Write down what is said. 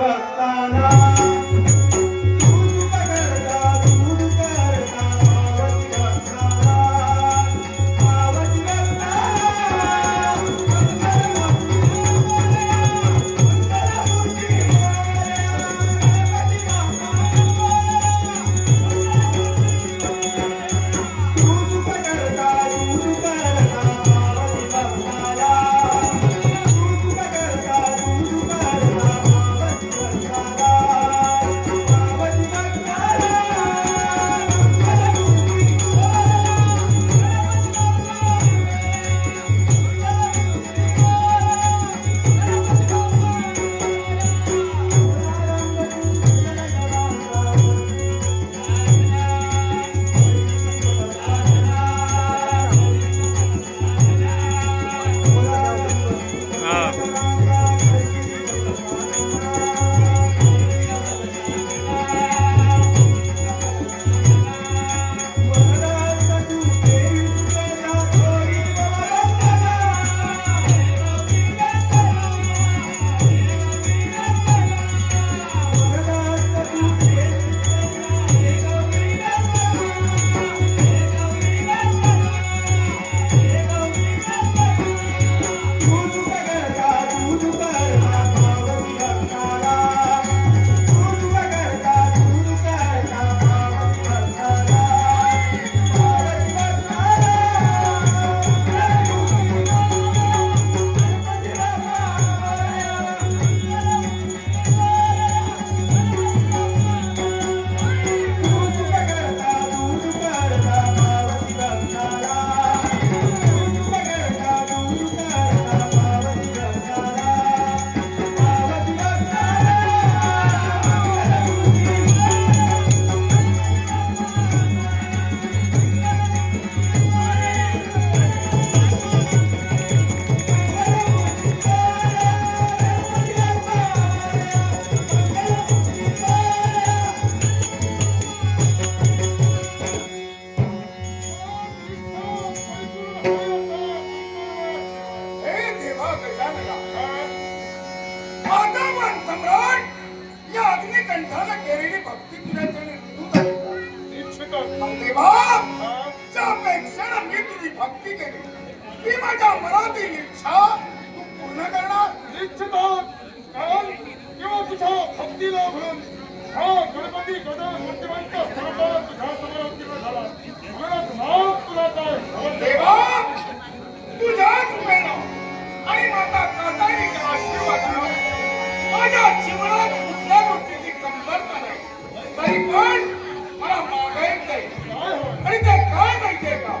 भक्ताना ती माझ्या मनातील इच्छा तू पूर्ण करणार? इच्छितो कारण किंवा तुझ्या भक्तीला म्हणून हा गणपती गदर मूर्तिमंत स्वरूपात तुझ्या समोर अवतीर्ण झाला. म्हणूनच नाव तुला काय? देवा तुझ्या कृपेनं आणि माता कातारीच्या आशीर्वादानं माझ्या जीवनात कुठल्या गोष्टीची कमतरता नाही. तरी पण मला मागायचं हो? आणि ते काय माहितीये का?